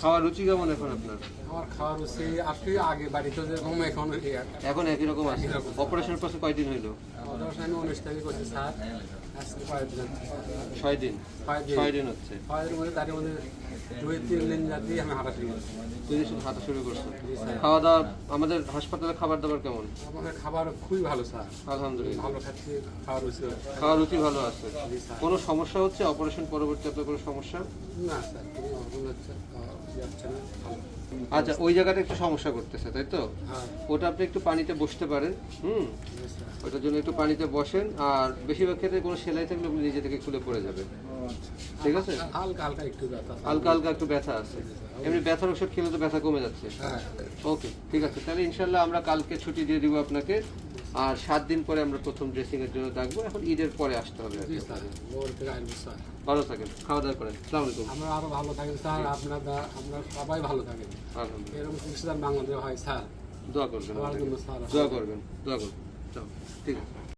খাওয়ার রুচি কেমন এখন আপনার? আমার খাওয়ার রুচি আপনি আগে বাড়িতে যেরকম এখন এখন একই রকম আছে। অপারেশনের পাশে কয়দিন হইল? অপারেশন আমি উনিশ তারিখ করছি স্যার। ছয় দিন ছয় দিন? হচ্ছে। ছয় দিনের মধ্যে তার মধ্যে দুই তিন দিন যাতে আমি হাঁটা শুরু করছি। হাঁটা শুরু করছ খাওয়া দাওয়া আমাদের হাসপাতালে খাবার দাবার কেমন? আমাদের খাবার খুবই ভালো স্যার। আলহামদুলিল্লাহ। ভালো খাচ্ছি খাওয়ার রুচি খাওয়ার রুচি ভালো আছে। কোনো সমস্যা হচ্ছে? অপারেশন পরবর্তী আপনার কোনো সমস্যা? না স্যার আচ্ছা ওই জায়গাটা একটু সমস্যা করতেছে তাই তো? হ্যাঁ। ওটা আপনি একটু পানিতে বসতে পারেন হুম? ওটার জন্য একটু পানিতে বসেন আর বেশিরভাগ ক্ষেত্রে কোনো সেলাই থাকলে আপনি নিজে থেকে খুলে পড়ে যাবে ঠিক আছে? হালকা হালকা একটু ব্যথা হালকা হালকা একটু ব্যথা আছে। এমনি ব্যথার ওষুধ খেলে তো ব্যথা কমে যাচ্ছে। হ্যাঁ। ওকে ঠিক আছে। তাহলে ইনশাল্লাহ আমরা কালকে ছুটি দিয়ে দিব আপনাকে। আর সাত দিন পরে আমরা প্রথম ড্রেসিং এর জন্য ডাকবো। এখন ঈদের পরে আসতে হবে ভালো থাকেন খাওয়া দাওয়া করেন। সালাম আলাইকুম। আমরা আরও ভালো থাকেন স্যার আপনারা আমরা সবাই ভালো থাকেন। এরকম বাংলাদেশে হয় স্যার। দোয়া করবেন দোয়া করবেন দোয়া করবেন। ঠিক আছে।